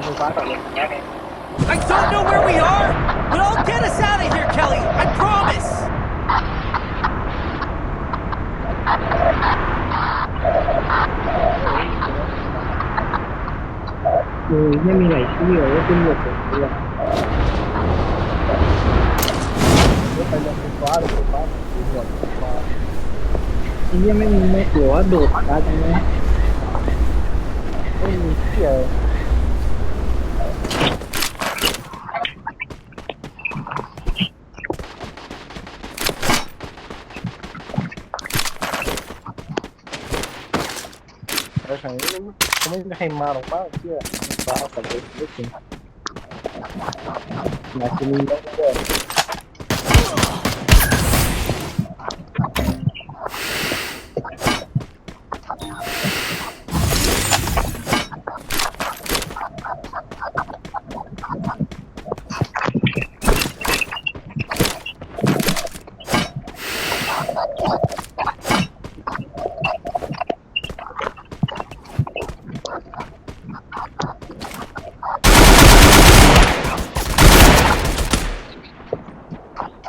I don't know where we are, but I'll get us out of here, Kelly. I promise. เออไม่มีไหนเชื่อว่าเป็นหมดเลยเนี่ยรถไฟลงไฟฟ้ารถไฟฟ้าเป็นหมดไฟฟ้าไอ้เนี่ยไม่มีไม่หัวโดดได้ตรงนี้ไม่มีเชื่อแล้วท ใครเขาไม่มีใครมาหรอกบ้าเชื่อฟ้ากับรถไม่ถึงมาที่นี่แล้วก็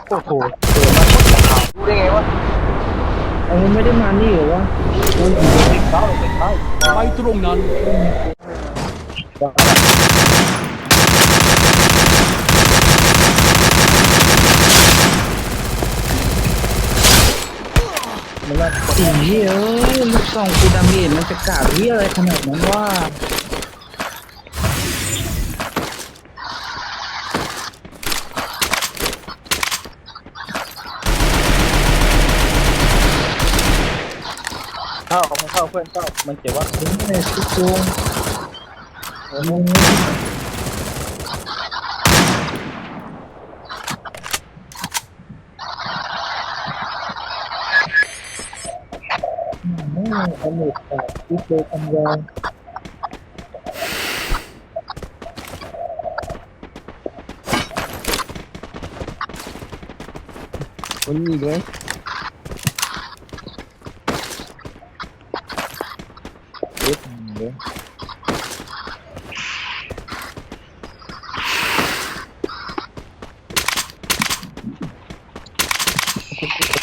โอ้โหเปิดมารู้ได้ไงวะ เออไม่ได้มานี่เหรอวะเออเด็กเก้าเด็กเก้าไปตรงนั้น มันน่าสิ่งที่เอ้ยลูกซองกูดาเมจมันจะกาดที่อะไรขนาดนั้นว่า เข้ามันเข้าเพื่อนเข้ามันเจ็บว่าถึงแม่ทุกดวงโอ้โหไม่สนุกแต่ที่เคยทำงานคนอีกเลยเด็ดเลย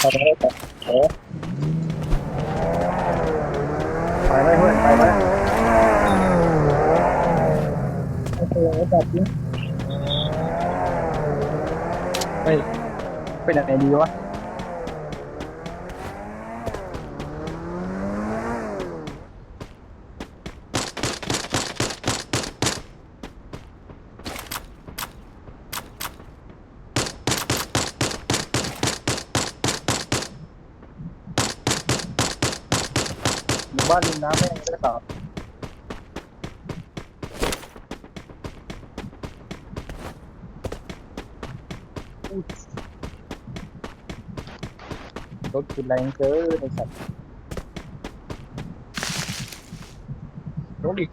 ทำอะไรต่อโอ้ไปไหมเพื่อนไปไหมโอ เคแบบนี้ไปไปไหนดีวะอยู่บ้านริมน้ำแม่งไม่ได้ตออุ๊ รถกินแรงเกินไอ้สัตว์รถอีก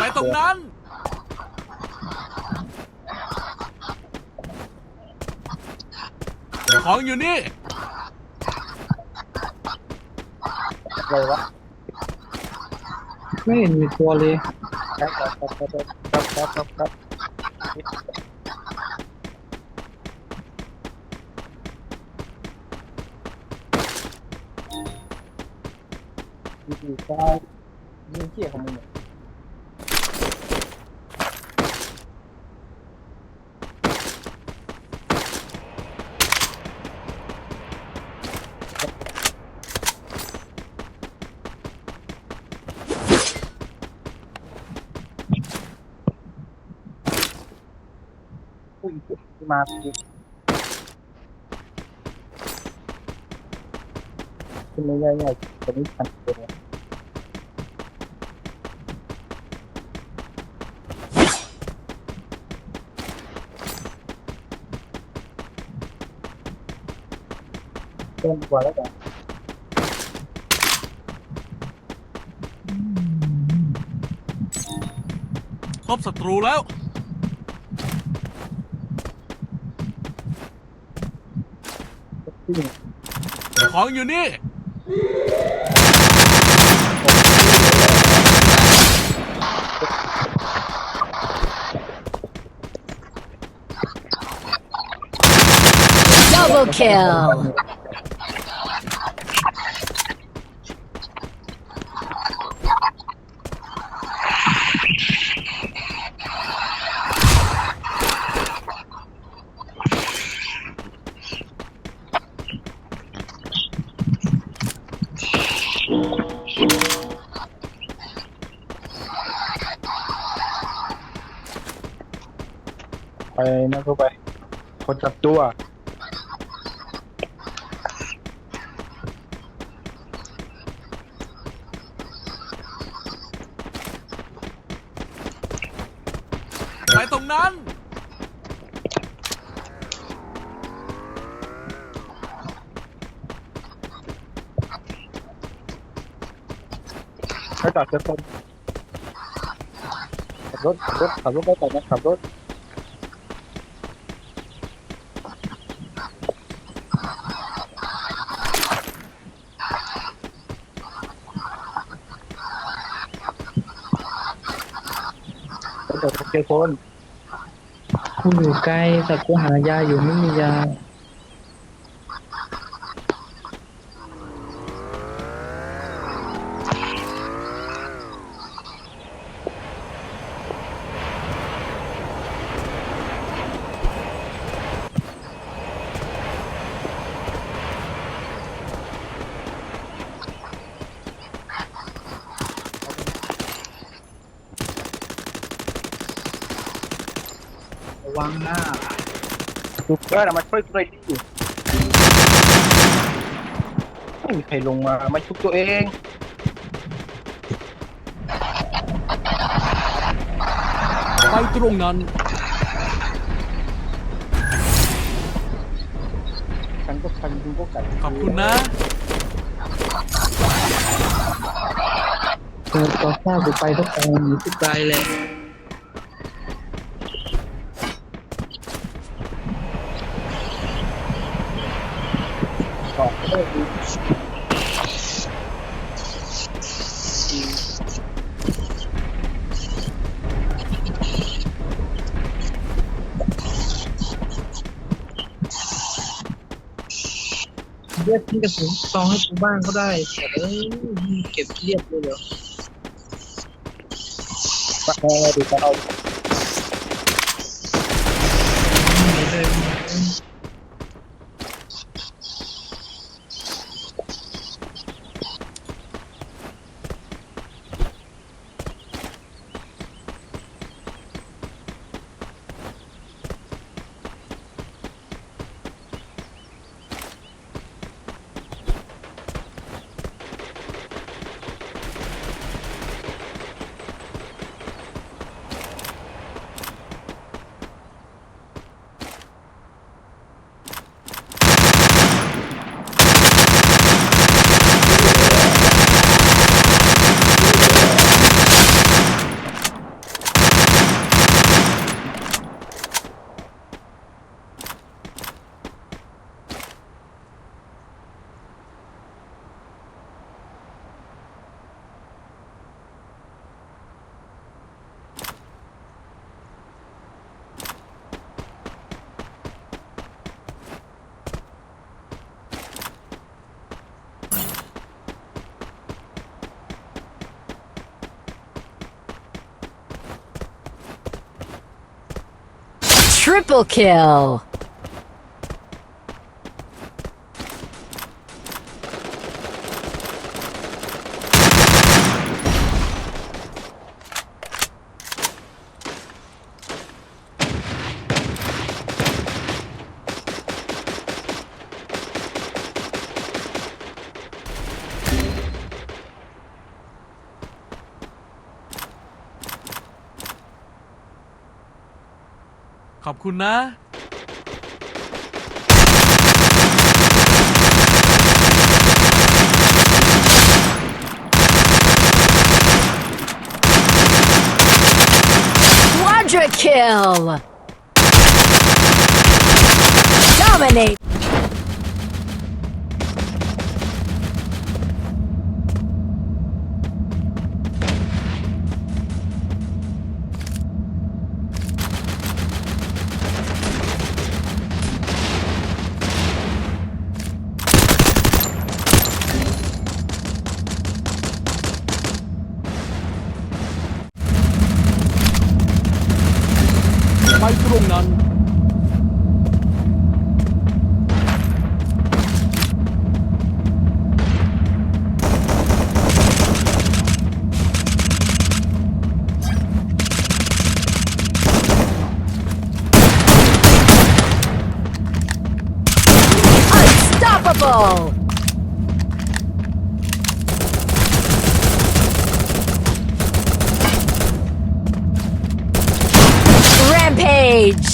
ไปตรงนั้น ของอยู่นี่ อะไรวะ ไม่เห็นมีตัวเลย ครับครับค รับครับครับครับครับอยู่ๆซ้ายยิงที่มึงเนี่ยอุ้ยมาปุ๊บขึ้นไม่ง่ายๆตอนนี้ทันเลยเต้นกว่าแล้วกันพบศัตรูแล้ว ที่หนึ่ง ของอยู่นี่ Double kill. ไปนะเข้าไป คนจับตัว ไปตรงนั้น ให้จอดเซฟคนขับรถขับรถขับรถไปก่อนนะขับรถ ให้จอดเซฟคนกูอยู่ไกลแต่กูหายาอยู่ไม่มียา ระวังหน้าดูเพื่อนมาช่วยกูหน่อยดิไม่มีใครลงมามาชุบตัวเองไปตรงนั้น ฉันก็พันดูก็กัดขอบคุณนะเกิดต่อข้ากูไปทุกองหนีทุกไกลเลยต่อเลิกดู เรียกทิ้งกระสุนซองให้กูบ้างก็ได้แต่เอ้ยเก็บเรียบเลยเหรอปักแม่ดูจะเอาไม่เล Triple kill. ขอบคุณนะ Quadra kill. Dominate. ตรงนั้น Unstoppable! page.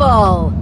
people.